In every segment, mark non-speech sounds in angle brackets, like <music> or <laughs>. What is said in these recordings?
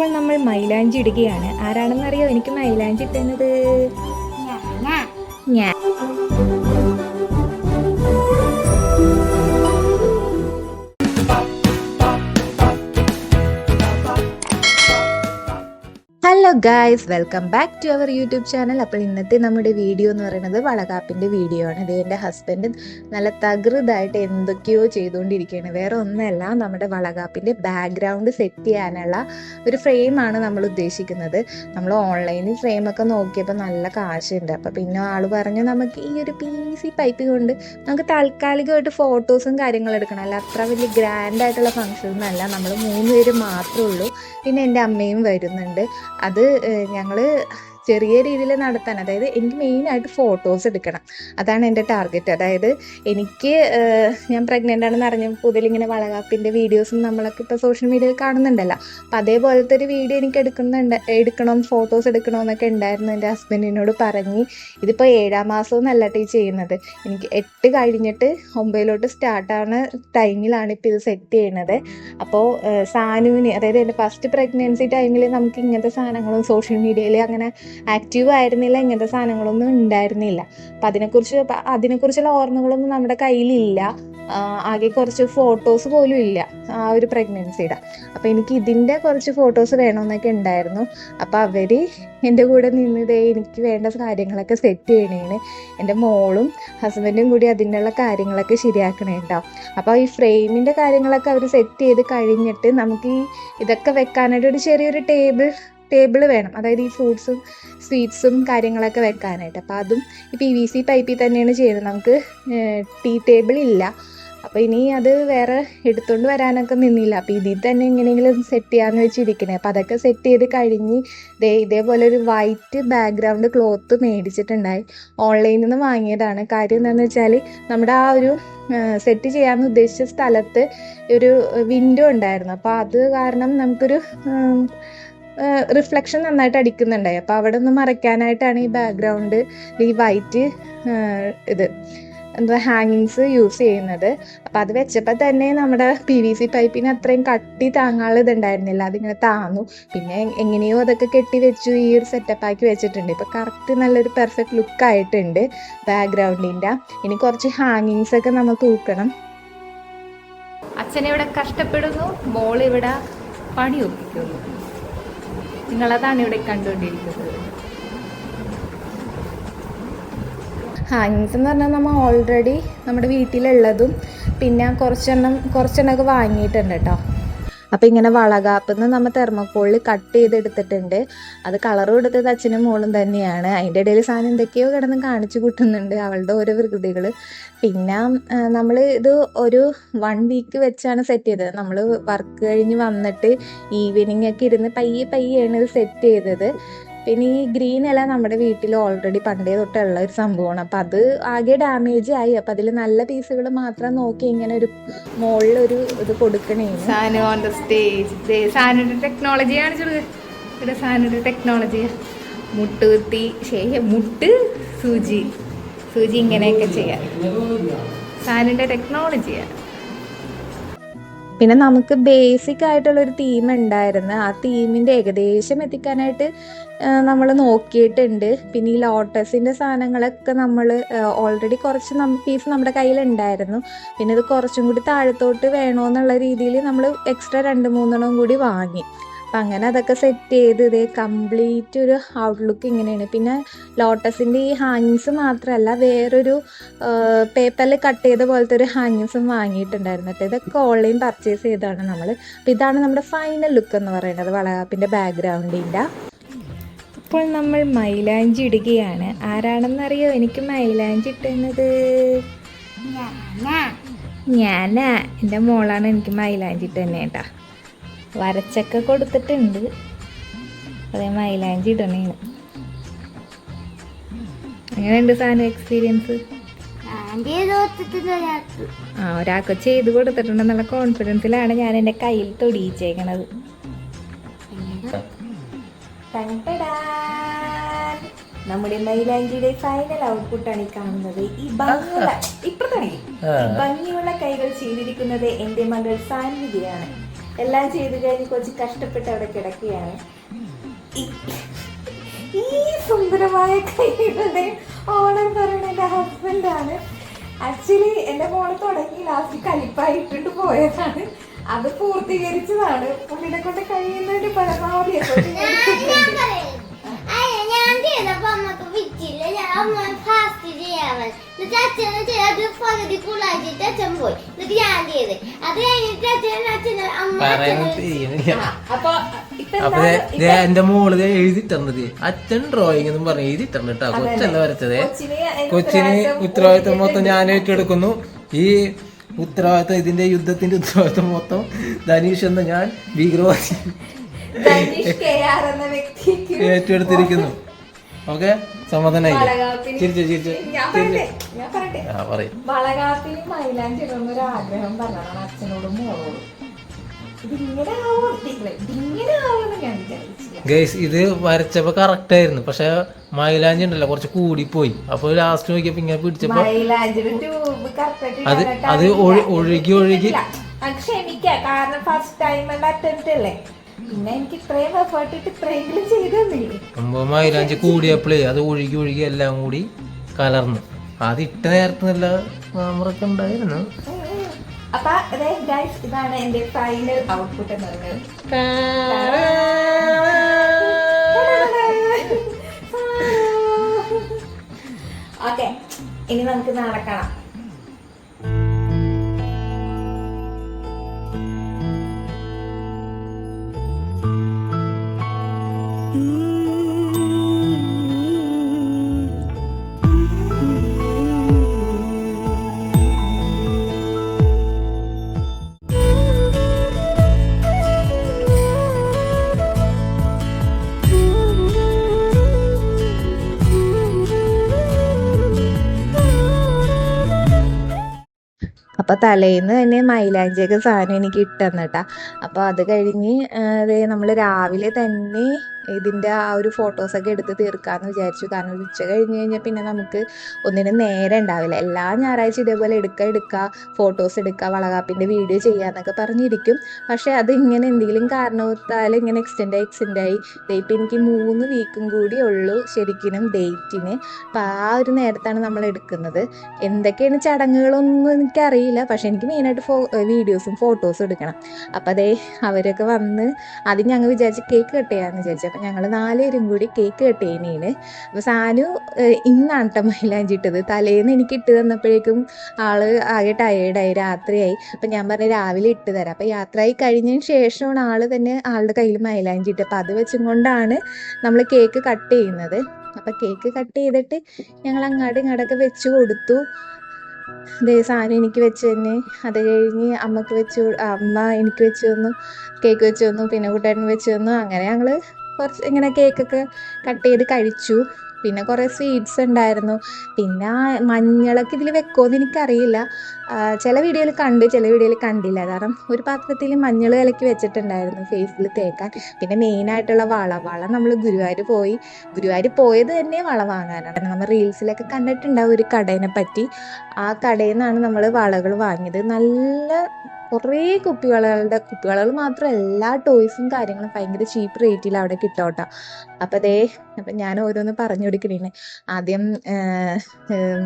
ഇപ്പോൾ നമ്മൾ മൈലാഞ്ചി ഇടുകയാണ്. ആരാണെന്നറിയോ? എനിക്ക് മൈലാഞ്ചി ഇട്ടുന്നത്. ഞാൻ hello guys welcome back to our YouTube channel അപ്പോൾ ഇന്നത്തെ നമ്മുടെ വീഡിയോ എന്ന് പറയുന്നത് വളകാപ്പിന്റെ വീഡിയോ ആണ്. ഇത് എന്റെ ഹസ്ബൻഡ് നല്ല തകൃതായിട്ട് എന്തൊക്കെയോ ചെയ്തുകൊണ്ടിരിക്കുകയാണ്. വേറെ ഒന്നല്ല നമ്മുടെ വളകാപ്പിന്റെ ബാക്ക്ഗ്രൗണ്ട് സെറ്റ് ചെയ്യാനുള്ള ഒരു ഫ്രെയിമാണ് നമ്മൾ ഉദ്ദേശിക്കുന്നത്. നമ്മൾ ഓൺലൈനിൽ ഫ്രെയിമൊക്കെ നോക്കിയപ്പോൾ നല്ല കാശുണ്ട്. അപ്പോൾ പിന്നെ ആൾ പറഞ്ഞു നമുക്ക് ഈ ഒരു പി സി പൈപ്പ് കൊണ്ട് നമുക്ക് താൽക്കാലികമായിട്ട് ഫോട്ടോസും കാര്യങ്ങളും എടുക്കണം. അല്ല അത്ര വലിയ ഗ്രാൻഡായിട്ടുള്ള ഫങ്ഷൻ ഒന്നല്ല നമ്മൾ മൂന്ന് പേര് മാത്രമേ ഉള്ളൂ. പിന്നെ എന്റെ അമ്മയും വരുന്നുണ്ട്. അത് ഞങ്ങൾ ചെറിയ രീതിയിൽ നടത്താൻ അതായത് എനിക്ക് മെയിനായിട്ട് ഫോട്ടോസ് എടുക്കണം. അതാണ് എന്റെ ടാർഗറ്റ് അതായത് എനിക്ക് ഞാൻ പ്രഗ്നന്റ് ആണെന്ന് അറിഞ്ഞപ്പോൾ മുതൽ ഇങ്ങനെ വളകാപ്പിന്റെ വീഡിയോസും നമ്മളൊക്കെ ഇപ്പോൾ സോഷ്യൽ മീഡിയയിൽ കാണുന്നുണ്ടല്ലോ. അപ്പം അതേപോലത്തെ ഒരു വീഡിയോ എനിക്ക് എടുക്കുന്നുണ്ട് എടുക്കണം ഫോട്ടോസ് എടുക്കണമെന്നൊക്കെ ഉണ്ടായിരുന്നു എന്റെ ഹസ്ബൻഡിനോട് പറഞ്ഞ്. ഇതിപ്പോൾ ഏഴാം മാസമൊന്നല്ല ടീ ചെയ്യുന്നത്. എനിക്ക് എട്ട് കഴിഞ്ഞിട്ട് ഒമ്പതിലോട്ട് സ്റ്റാർട്ടാണ് ടൈമിലാണ് ഇപ്പോൾ ഇത് സെറ്റ് ചെയ്യുന്നത് അപ്പോൾ സാനുവിന് അതായത് എന്റെ ഫസ്റ്റ് പ്രഗ്നൻസി ടൈമിൽ നമുക്ക് ഇങ്ങനത്തെ സാധനങ്ങളും സോഷ്യൽ മീഡിയയിൽ അങ്ങനെ ആക്റ്റീവ് ആയിരുന്നില്ല ഇങ്ങനത്തെ സാധനങ്ങളൊന്നും ഉണ്ടായിരുന്നില്ല. അപ്പം അതിനെക്കുറിച്ച് അതിനെക്കുറിച്ചുള്ള ഓർമ്മകളൊന്നും നമ്മുടെ കയ്യിലില്ല. ആകെ കുറച്ച് ഫോട്ടോസ് പോലും ഇല്ല ആ ഒരു പ്രഗ്നൻസിയുടെ അപ്പോൾ എനിക്ക് ഇതിന്റെ കുറച്ച് ഫോട്ടോസ് വേണമെന്നൊക്കെ ഉണ്ടായിരുന്നു. അപ്പോൾ അവർ എന്റെ കൂടെ നിന്നതേ എനിക്ക് വേണ്ട കാര്യങ്ങളൊക്കെ സെറ്റ് ചെയ്യണേന് എന്റെ മോളും ഹസ്ബൻഡും കൂടി അതിന്റെയുള്ള കാര്യങ്ങളൊക്കെ ശരിയാക്കണേ കേട്ടോ അപ്പോൾ ഈ ഫ്രെയിമിന്റെ കാര്യങ്ങളൊക്കെ അവർ സെറ്റ് ചെയ്ത് കഴിഞ്ഞിട്ട് നമുക്ക് ഈ ഇതൊക്കെ വെക്കാനായിട്ട് ഒരു ചെറിയൊരു ടേബിൾ ടേബിൾ വേണം. അതായത് ഈ ഫ്രൂട്ട്സും സ്വീറ്റ്സും കാര്യങ്ങളൊക്കെ വെക്കാനായിട്ട്. അപ്പോൾ അതും ഈ പി വി സി പൈപ്പിൽ തന്നെയാണ് ചെയ്യുന്നത്. നമുക്ക് ടീ ടേബിൾ ഇല്ല. അപ്പോൾ ഇനി അത് വേറെ എടുത്തുകൊണ്ട് വരാനൊക്കെ നിന്നില്ല. അപ്പോൾ ഇതിൽ തന്നെ എങ്ങനെയെങ്കിലും സെറ്റ് ചെയ്യാമെന്ന് വെച്ചിരിക്കണേ. അപ്പോൾ അതൊക്കെ സെറ്റ് ചെയ്ത് കഴിഞ്ഞ് ദേ ഇതേപോലെ ഒരു വൈറ്റ് ബാക്ക്ഗ്രൗണ്ട് ക്ലോത്ത് മേടിച്ചിട്ടുണ്ടായി. ഓൺലൈനിൽ നിന്ന് വാങ്ങിയതാണ്. കാര്യം എന്താണെന്ന് വെച്ചാൽ നമ്മുടെ ആ ഒരു സെറ്റ് ചെയ്യാമെന്ന് ഉദ്ദേശിച്ച സ്ഥലത്ത് ഒരു വിൻഡോ ഉണ്ടായിരുന്നു. അപ്പോൾ അത് കാരണം നമുക്കൊരു റിഫ്ലക്ഷൻ നന്നായിട്ട് അടിക്കുന്നുണ്ടായി. അപ്പോൾ അവിടെ ഒന്ന് മറയ്ക്കാനായിട്ടാണ് ഈ ബാക്ക്ഗ്രൗണ്ട് ഈ വൈറ്റ് ഇത് എന്താ ഹാങ്ങിങ്സ് യൂസ് ചെയ്യുന്നത്. അപ്പോൾ അത് വെച്ചപ്പോൾ തന്നെ നമ്മുടെ പി വി സി പൈപ്പിന് അത്രയും കട്ടി താങ്ങാനുള്ള ഇതുണ്ടായിരുന്നില്ല. അതിങ്ങനെ താന്നു. പിന്നെ എങ്ങനെയോ അതൊക്കെ കെട്ടി വെച്ചു ഈ ഒരു സെറ്റപ്പ് ആക്കി വെച്ചിട്ടുണ്ട്. ഇപ്പോൾ കറക്റ്റ് നല്ലൊരു പെർഫെക്റ്റ് ലുക്ക് ആയിട്ടുണ്ട് ബാക്ക്ഗ്രൗണ്ടിന്റെ ഇനി കുറച്ച് ഹാങ്ങിങ്സ് ഒക്കെ നമ്മൾ തൂക്കണം. അച്ഛനിവിടെ കഷ്ടപ്പെടുന്നു മോൾ ഇവിടെ പണി ഒപ്പിക്കുന്നു. നിങ്ങളതാണ് ഇവിടെ കണ്ടുകൊണ്ടിരിക്കുന്നത്. ഹാങ്ങിങ്സ് എന്ന് പറഞ്ഞാൽ നമ്മൾ ഓൾറെഡി നമ്മുടെ വീട്ടിലുള്ളതും പിന്നെ കുറച്ചെണ്ണം കുറച്ചെണ്ണമൊക്കെ വാങ്ങിയിട്ടുണ്ട് കേട്ടോ അപ്പോൾ ഇങ്ങനെ വളകാപ്പെന്ന് നമ്മൾ തെർമോക്കോളിൽ കട്ട് ചെയ്തെടുത്തിട്ടുണ്ട് അത് കളർ കൊടുത്തത് അച്ഛനും മോളും തന്നെയാണ്. അതിന്റെ ഇടയിൽ സാധനം എന്തൊക്കെയോ കിടന്ന് കാണിച്ചു കൂട്ടുന്നുണ്ട് അവളുടെ ഓരോ വികൃതികൾ പിന്നെ നമ്മൾ ഇത് ഒരു വൺ വീക്ക് വെച്ചാണ് സെറ്റ് ചെയ്തത്. നമ്മൾ വർക്ക് കഴിഞ്ഞ് വന്നിട്ട് ഈവനിങ് ഒക്കെ ഇരുന്ന് പയ്യെ പയ്യെയാണ് ഇത് സെറ്റ് ചെയ്തത്. പിന്നെ ഈ ഗ്രീൻ ഇല നമ്മുടെ വീട്ടിൽ ഓൾറെഡി പണ്ടേ തൊട്ടുള്ള ഒരു സംഭവമാണ്. അപ്പം അത് ആകെ ഡാമേജ് ആയി. അപ്പം അതിൽ നല്ല പീസുകൾ മാത്രം നോക്കി ഇങ്ങനെ ഒരു മുകളിൽ ഇത് കൊടുക്കണേ. സാനു ഓൺ ദ സ്റ്റേജ് സാനുടെ ടെക്നോളജി കാണിച്ചത് ഇവിടെ സാനുടെ ടെക്നോളജി മുട്ട് കുത്തി. ശരി മുട്ട് സൂചി. സൂചി ഇങ്ങനെയൊക്കെ ചെയ്യാം. സാനിന്റെ ടെക്നോളജിയാണ് പിന്നെ നമുക്ക് ബേസിക് ആയിട്ടുള്ള ഒരു തീം ഉണ്ടായിരുന്നു. ആ തീമിന്റെ ഏകദേശം എത്തിക്കാനായിട്ട് നമ്മൾ നോക്കിയിട്ടുണ്ട്. പിന്നെ ഈ ലോട്ടസിന്റെ സാധനങ്ങളൊക്കെ നമ്മൾ ഓൾറെഡി കുറച്ച് പീസ് നമ്മുടെ കയ്യിലുണ്ടായിരുന്നു. പിന്നെ ഇത് കുറച്ചും കൂടി താഴത്തോട്ട് വേണമെന്നുള്ള രീതിയിൽ നമ്മൾ എക്സ്ട്രാ രണ്ട് മൂന്നെണ്ണം കൂടി വാങ്ങി. അപ്പം അങ്ങനെ അതൊക്കെ സെറ്റ് ചെയ്ത് ഇതേ കംപ്ലീറ്റ് ഒരു ഔട്ട്ലുക്ക് ഇങ്ങനെയാണ്. പിന്നെ ലോട്ടസിന്റെ ഈ ഹാങ്ങിങ്സ് മാത്രമല്ല വേറൊരു പേപ്പറിൽ കട്ട് ചെയ്ത പോലത്തെ ഒരു ഹാങ്ങിങ്സും വാങ്ങിയിട്ടുണ്ടായിരുന്നു. കേട്ടോ ഇതൊക്കെ ഓൺലൈൻ പർച്ചേസ് ചെയ്തതാണ് നമ്മൾ അപ്പോൾ ഇതാണ് നമ്മുടെ ഫൈനൽ ലുക്ക് എന്ന് പറയുന്നത് വളകാപ്പിന്റെ ബാക്ക്ഗ്രൗണ്ടിന്റെ ഇപ്പോൾ നമ്മൾ മൈലാഞ്ചി ഇടുകയാണ്. ആരാണെന്നറിയോ? എനിക്ക് മൈലാഞ്ചി ഇട്ടുന്നത്. ഞാനാ. എന്റെ മോളാണ് എനിക്ക് മൈലാഞ്ചി ഇട്ടുതന്നെ തന്നെ കേട്ടാ വരച്ചൊക്കെ കൊടുത്തിട്ടുണ്ട്. അതേ മൈലാഞ്ചി ഇടണേന് എങ്ങനെയുണ്ട് സാധനം എക്സ്പീരിയൻസ് ആ ഒരാൾക്ക് ചെയ്ത് കൊടുത്തിട്ടുണ്ടെന്നുള്ള കോൺഫിഡൻസിലാണ് ഞാൻ എന്റെ കയ്യിൽ തൊടിയിച്ചേക്കണത്. നമ്മുടെ മൈലാഞ്ചിയുടെ ഫൈനൽ ഔട്ട്പുട്ടാണ് ഈ കാണുന്നത്. ഈ ഭംഗിയുള്ള ഇപ്പൊ തന്നെ ഭംഗിയുള്ള കൈകൾ ചെയ്തിരിക്കുന്നത് എന്റെ മകൾ സാൻവികയാണ്. എല്ലാം ചെയ്ത് കഴിഞ്ഞ് കൊച്ച് കഷ്ടപ്പെട്ട് അവിടെ കിടക്കുകയാണ്. ഈ- സുന്ദരമായ കൈകളുടെ ഓണർ പറയുന്ന എന്റെ ഹസ്ബൻഡാണ് ആക്ച്വലി എന്റെ മോൾ തുടങ്ങി ലാസ്റ്റ് കലിപ്പായിട്ടിട്ട് പോയതാണ്. അത് പൂർത്തീകരിച്ചതാണ്. പുള്ളിനെ കൊണ്ട് കഴിയുന്നതിന്റെ പരമാവധി ഞാൻ ചെയ്തപ്പോ അമ്മയ്ക്ക് വിറ്റില്ല. അമ്മ ഫാസ്റ്റ് ചെയ്യാൻ എന്നിട്ട് ചെയ്ത് അത് പകുതി കുളാച്ചിട്ട് അച്ഛൻ പോയി. എന്നിട്ട് ഞാൻ ചെയ്ത്. അത് കഴിഞ്ഞിട്ട് അച്ഛൻ അച്ഛൻ ദേ എന്റെ മോൾ ദേ എഴുതിട്ടത് അച്ഛൻ ഡ്രോയിങ് എന്നും പറഞ്ഞു എഴുതിട്ടുണ്ട് കേട്ടോ കൊച്ചല്ല വരച്ചത്. കൊച്ചിന് ഉത്തരവാദിത്വം മൊത്തം ഞാൻ ഏറ്റെടുക്കുന്നു. ഈ ഉത്തരവാദിത്വം ഇതിന്റെ യുദ്ധത്തിന്റെ ഉത്തരവാദിത്വം മൊത്തം ധനീഷ് എന്ന ഞാൻ ഭീകരവാദി ഏറ്റെടുത്തിരിക്കുന്നു. ഓക്കെ? വളകാപ്പിന് ചിരിച്ചു ചിരിച്ചു? ഞാൻ പറയട്ടെ ഞാൻ പറയട്ടെ. ആ പറയും. വളകാപ്പിന് മൈലാഞ്ചി ഇടണമെന്നൊരു ആഗ്രഹം പറഞ്ഞതാണ് അച്ഛനോടും മോളോടും. ഗൈസ് ഇത് വരച്ചപ്പോ കറക്റ്റ് ആയിരുന്നു. പക്ഷെ മൈലാഞ്ചി ഉണ്ടല്ലോ കുറച്ച് കൂടിപ്പോയി. അപ്പൊ ലാസ്റ്റ് നോക്കിയപ്പോ ഇങ്ങനെ പിടിച്ചപ്പോ അത് അത് ഒഴു- ഒഴുകി ഒഴുകി ക്ഷമിക്ക കാരണം ഫസ്റ്റ് ടൈം അറ്റംപ്റ്റ് അല്ലേ? പിന്നെ എനിക്ക് ഇത്രയും എഫേർട്ട് ഇട്ട് ഇത്രയെങ്കിലും ചെയ്തു സംഭവം മൈലാഞ്ചി കൂടിയപ്പോഴേ അത് ഒഴുകി ഒഴുകി എല്ലാം കൂടി കലർന്നു. അത് ഇട്ട നേരത്തെ നല്ല മാമറൊക്കെ ഉണ്ടായിരുന്നു. ഉം, ഉം. അപ്പൊ അതെ ഗൈസ് ഇതാണ് എന്റെ ഫൈനൽ ഔട്ട്പുട്ട് എന്ന് ഓക്കെ <laughs> ഇനി നമുക്ക് നാളെ കാണാം. അപ്പോൾ തലേന്ന് തന്നെ മൈലാഞ്ചിയൊക്കെ സാധനം എനിക്ക് ഇട്ടെന്നിട്ടാ അപ്പോൾ അത് കഴിഞ്ഞ് നമ്മൾ രാവിലെ തന്നെ ഇതിന്റെ ആ ഒരു ഫോട്ടോസൊക്കെ എടുത്ത് തീർക്കാമെന്ന് വിചാരിച്ചു. കാരണം ഉച്ച കഴിഞ്ഞ് കഴിഞ്ഞാൽ പിന്നെ നമുക്ക് ഒന്നിനും നേരം ഉണ്ടാവില്ല. എല്ലാ ഞായറാഴ്ച ഇതേപോലെ എടുക്കുക എടുക്കുക ഫോട്ടോസ് എടുക്കുക വളകാപ്പിന്റെ വീഡിയോ ചെയ്യുക എന്നൊക്കെ പറഞ്ഞിരിക്കും. പക്ഷേ അത് ഇങ്ങനെ എന്തെങ്കിലും കാരണവത്താൽ ഇങ്ങനെ എക്സ്റ്റെൻഡ് ആയി എക്സ്റ്റെൻഡ് ആയി. ഇപ്പം എനിക്ക് മൂന്ന് വീക്കും കൂടി ഉള്ളൂ ശരിക്കും ഡേറ്റിന് അപ്പം ആ ഒരു നേരത്താണ് നമ്മൾ എടുക്കുന്നത്. എന്തൊക്കെയാണ് ചടങ്ങുകളൊന്നും എനിക്കറിയില്ല. പക്ഷെ എനിക്ക് മെയിനായിട്ട് ഫോ വീഡിയോസും ഫോട്ടോസും എടുക്കണം. അപ്പം അതേ അവരൊക്കെ വന്ന് ആദ്യം ഞങ്ങൾ വിചാരിച്ച് കേക്ക് കട്ട് ചെയ്യാമെന്ന് വിചാരിച്ചു. അപ്പോൾ ഞങ്ങൾ നാലുപേരും കൂടി കേക്ക് കട്ട് ചെയ്യുന്നതിന് അപ്പോൾ സാനു ഇന്നാണ് കേട്ടോ മൈലാഞ്ചി ഇട്ടത് തലേന്ന് എനിക്ക് ഇട്ട് തന്നപ്പോഴേക്കും ആൾ ആകെ ടയേർഡായി രാത്രിയായി. അപ്പം ഞാൻ പറഞ്ഞു രാവിലെ ഇട്ട് തരാം. അപ്പോൾ യാത്രയായി കഴിഞ്ഞതിന് ശേഷമാണ് ആൾ തന്നെ ആളുടെ കയ്യിൽ മൈലാഞ്ചി ഇട്ട് അപ്പം അത് വെച്ചും കൊണ്ടാണ് നമ്മൾ കേക്ക് കട്ട് ചെയ്യുന്നത്. അപ്പം കേക്ക് കട്ട് ചെയ്തിട്ട് ഞങ്ങൾ അങ്ങാട്ടും ഇങ്ങോട്ടൊക്കെ വെച്ച് കൊടുത്തു. ദേ സാധനം എനിക്ക് വെച്ച് തന്നെ. അത് കഴിഞ്ഞ് അമ്മയ്ക്ക് വെച്ച് അമ്മ എനിക്ക് വെച്ച് തന്നു കേക്ക് വെച്ച് തന്നു പിന്നെ കൂട്ടുകാരൻ വെച്ച് തന്നു. അങ്ങനെ ഞങ്ങൾ കുറച്ച് ഇങ്ങനെ കേക്കൊക്കെ കട്ട് ചെയ്ത് കഴിച്ചു. പിന്നെ കുറേ സ്വീറ്റ്സ് ഉണ്ടായിരുന്നു. പിന്നെ മഞ്ഞളൊക്കെ ഇതിൽ വെക്കുമോ എന്ന് എനിക്കറിയില്ല. ചില വീഡിയോയിൽ കണ്ടു ചില വീഡിയോയിൽ കണ്ടില്ല. കാരണം ഒരു പാത്രത്തിൽ മഞ്ഞൾ കലക്കി വെച്ചിട്ടുണ്ടായിരുന്നു ഫേസിൽ തേക്കാൻ. പിന്നെ മെയിനായിട്ടുള്ള വള. വള നമ്മൾ ഗുരുവായൂർ പോയി. ഗുരുവായൂർ പോയത് തന്നെ വള വാങ്ങാനാണ്. നമ്മൾ റീൽസിലൊക്കെ കണ്ടിട്ടുണ്ടാവും ഒരു കടേനെ പറ്റി. ആ കടയിൽ നിന്നാണ് നമ്മൾ വളകൾ വാങ്ങിയത്. നല്ല കുറേ കുപ്പിവളകളുടെ കുപ്പിവളകൾ മാത്രം എല്ലാ ടോയ്സും കാര്യങ്ങളും ഭയങ്കര ചീപ്പ് റേറ്റിൽ അവിടെ കിട്ടോട്ടോ. അപ്പം അതേ അപ്പം ഞാൻ ഓരോന്ന് പറഞ്ഞു കൊടുക്കണേ ആദ്യം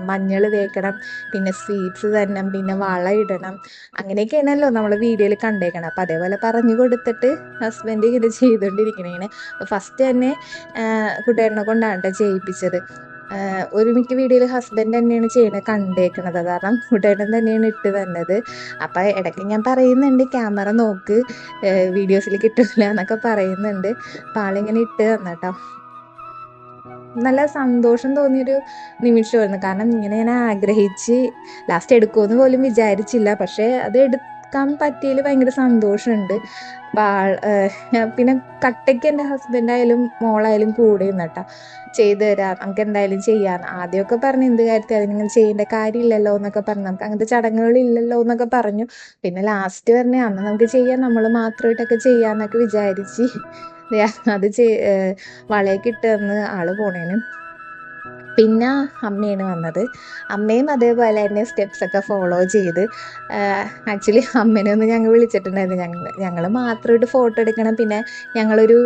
മഞ്ഞൾ തേക്കണം. പിന്നെ സ്വീറ്റ്സ് തരണം. പിന്നെ വള ഇടണം. അങ്ങനെയൊക്കെയാണല്ലോ നമ്മൾ വീഡിയോയിൽ കണ്ടേക്കണം. അപ്പം അതേപോലെ പറഞ്ഞു കൊടുത്തിട്ട് ഹസ്ബൻഡ് ഇങ്ങനെ ചെയ്തുകൊണ്ടിരിക്കണേണ് ഫസ്റ്റ് തന്നെ കൂട്ടുകാരനെ കൊണ്ടാണ് കേട്ടോ ചെയ്യിപ്പിച്ചത് ഒരു മിക്ക വീഡിയോയിൽ ഹസ്ബൻഡ് തന്നെയാണ് ചെയ്യണത് കണ്ടേക്കണത്. കാരണം കൂട്ടുകാരൻ തന്നെയാണ് ഇട്ട് തന്നത്. അപ്പം ഇടയ്ക്ക് ഞാൻ പറയുന്നുണ്ട് ക്യാമറ നോക്ക്. വീഡിയോസിൽ കിട്ടില്ല എന്നൊക്കെ പറയുന്നുണ്ട്. അപ്പം ആളിങ്ങനെ ഇട്ട് തന്നട്ടോ. നല്ല സന്തോഷം തോന്നിയൊരു നിമിഷമായിരുന്നു. കാരണം ഇങ്ങനെ ഞാൻ ആഗ്രഹിച്ച് ലാസ്റ്റ് എടുക്കുമെന്ന് പോലും വിചാരിച്ചില്ല. പക്ഷേ അത് എടുക്കാൻ പറ്റിയതിൽ ഭയങ്കര സന്തോഷമുണ്ട്. പിന്നെ കട്ടയ്ക്ക് എന്റെ ഹസ്ബൻഡായാലും മോളായാലും കൂടെ നിന്നട്ടാ ചെയ്തു തരാം. നമുക്ക് എന്തായാലും ചെയ്യാം. ആദ്യമൊക്കെ പറഞ്ഞു എന്ത് കാര്യത്തിൽ അതിനിങ്ങനെ ചെയ്യേണ്ട കാര്യമില്ലല്ലോ എന്നൊക്കെ പറഞ്ഞു. നമുക്ക് അങ്ങനത്തെ ചടങ്ങുകളില്ലല്ലോ എന്നൊക്കെ പറഞ്ഞു. പിന്നെ ലാസ്റ്റ് പറഞ്ഞ അന്ന് നമുക്ക് ചെയ്യാം. നമ്മൾ മാത്രമായിട്ടൊക്കെ ചെയ്യാന്നൊക്കെ വിചാരിച്ച് അത് ചെയ് വളയൊക്കെ ഇട്ട് ആൾ പോണേന്. പിന്നെ അമ്മയാണ് വന്നത്. അമ്മയും അതേപോലെ തന്നെ സ്റ്റെപ്സ് ഒക്കെ ഫോളോ ചെയ്ത് ആക്ച്വലി അമ്മേനെ ഒന്ന് ഞങ്ങൾ വിളിച്ചിട്ടുണ്ടായിരുന്നു. ഞങ്ങൾ ഞങ്ങൾ മാത്രമായിട്ട് ഫോട്ടോ എടുക്കണം. പിന്നെ ഞങ്ങളൊരു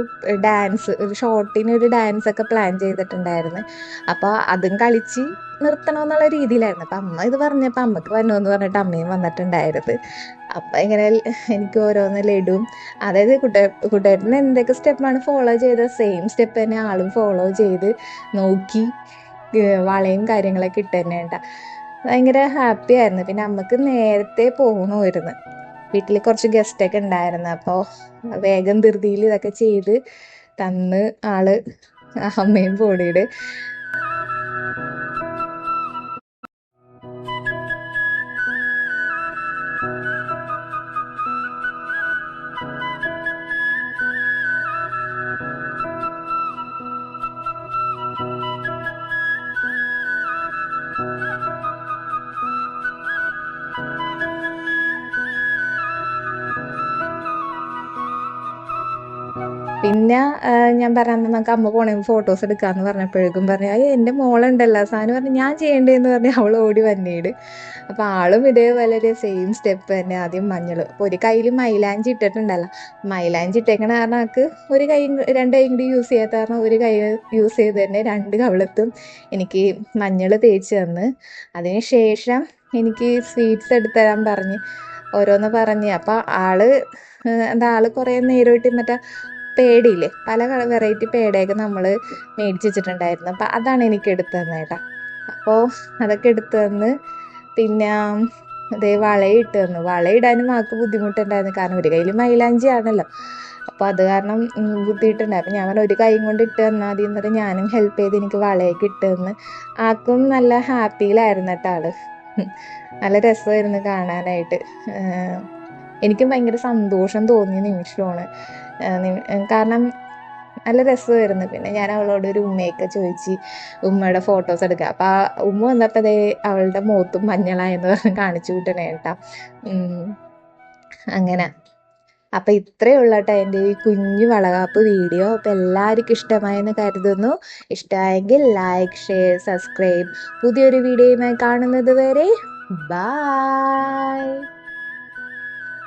ഡാൻസ് ഒരു ഷോർട്ടിനൊരു ഡാൻസ് ഒക്കെ പ്ലാൻ ചെയ്തിട്ടുണ്ടായിരുന്നു. അപ്പോൾ അതും കളിച്ച് നിർത്തണമെന്നുള്ള രീതിയിലായിരുന്നു. അപ്പം അമ്മ ഇത് പറഞ്ഞപ്പോൾ അമ്മയ്ക്ക് എന്ന് പറഞ്ഞിട്ട് അമ്മയും വന്നിട്ടുണ്ടായിരുന്നു. അപ്പം ഇങ്ങനെ എനിക്ക് ഓരോന്ന് ഇടും അതായത് കുട്ടേ കുട്ടേട്ടന് എന്തൊക്കെ സ്റ്റെപ്പാണ് ഫോളോ ചെയ്ത സെയിം സ്റ്റെപ്പ് തന്നെ ആളും ഫോളോ ചെയ്ത് നോക്കി വളയും കാര്യങ്ങളൊക്കെ ഇട്ട് തന്നെ ഉണ്ടാ ഭയങ്കര ഹാപ്പി ആയിരുന്നു. പിന്നെ അമ്മയ്ക്ക് നേരത്തെ പോകണമായിരുന്നു വീട്ടിൽ കുറച്ച് ഗസ്റ്റൊക്കെ ഉണ്ടായിരുന്നു. അപ്പോൾ വേഗം ധൃതിയിൽ ഇതൊക്കെ ചെയ്ത് തന്ന് ആൾ അമ്മയും പോടിയിട്ട് പിന്നെ ഞാൻ പറഞ്ഞു നമുക്ക് അമ്മ പോണെങ്കിൽ ഫോട്ടോസ് എടുക്കാന്ന് പറഞ്ഞപ്പോഴേക്കും പറഞ്ഞു അയ്യോ എന്റെ മോളുണ്ടല്ലോ. സാധനം പറഞ്ഞു ഞാൻ ചെയ്യേണ്ടതെന്ന് പറഞ്ഞ് അവൾ ഓടി വന്നീട്. അപ്പം ആളും ഇതേപോലെ സെയിം സ്റ്റെപ്പ് തന്നെ ആദ്യം മഞ്ഞൾ അപ്പോൾ ഒരു കയ്യിൽ മൈലാഞ്ചി ഇട്ടിട്ടുണ്ടല്ലോ. മൈലാഞ്ചി ഇട്ടേക്കണ കാരണം നമുക്ക് ഒരു കൈ രണ്ട് കൈ കൂടി യൂസ് ചെയ്യാത്ത കാരണം ഒരു കൈ യൂസ് ചെയ്ത് തന്നെ രണ്ട് കവളത്തും എനിക്ക് മഞ്ഞൾ തേച്ച് തന്ന്. അതിന് ശേഷം എനിക്ക് സ്വീറ്റ്സ് എടുത്ത് തരാൻ പറഞ്ഞ് ഓരോന്ന് പറഞ്ഞ്. അപ്പം ആൾ എന്താ ആൾ കുറേ നേരമായിട്ട് മറ്റേ പേടിയില്ലേ? പല വെറൈറ്റി പേടയൊക്കെ നമ്മൾ മേടിച്ച് വെച്ചിട്ടുണ്ടായിരുന്നു. അപ്പം അതാണ് എനിക്ക് എടുത്തു തന്നേട്ടാ അപ്പോൾ അതൊക്കെ എടുത്തു തന്ന് പിന്നെ അതേ വളയിട്ട് തന്നു. വളയിടാനും ആൾക്ക് ബുദ്ധിമുട്ടുണ്ടായിരുന്നു. കാരണം ഒരു കയ്യിൽ മൈലാഞ്ചി ആണല്ലോ. അപ്പോൾ അത് കാരണം ബുദ്ധിമുട്ടുണ്ടായി. അപ്പം ഞാൻ പറഞ്ഞു ഒരു കൈയും കൊണ്ട് ഇട്ട് തന്നാൽ മതി എന്നിട്ട് ഞാനും ഹെൽപ്പ് ചെയ്ത് എനിക്ക് വളയൊക്കെ ഇട്ട് തന്ന്. ആക്കും നല്ല ഹാപ്പിയിലായിരുന്നു കേട്ടോ ആൾ. നല്ല രസമായിരുന്നു കാണാനായിട്ട്. എനിക്കും ഭയങ്കര സന്തോഷം തോന്നിയ നിമിഷമാണ്. കാരണം നല്ല രസമായിരുന്നു. പിന്നെ ഞാൻ അവളോട് ഒരു ഉമ്മയൊക്കെ ചോദിച്ച് ഉമ്മയുടെ ഫോട്ടോസ് എടുക്കുക അപ്പം ആ ഉമ്മ വന്നപ്പോൾ അതേ അവളുടെ മുഖത്തും മഞ്ഞളായെന്ന് പറഞ്ഞ് കാണിച്ചു കിട്ടണേ കേട്ടോ. അങ്ങനെ. അപ്പം ഇത്രയേ ഉള്ളൂ കേട്ടോ എന്റെ ഈ കുഞ്ഞു വളകാപ്പ് വീഡിയോ. അപ്പം എല്ലാവർക്കും ഇഷ്ടമായെന്ന് കരുതുന്നു. ഇഷ്ടമായെങ്കിൽ ലൈക്ക് ഷെയർ സബ്സ്ക്രൈബ് പുതിയൊരു വീഡിയോയുമായി കാണുന്നത് വരെ ബായ്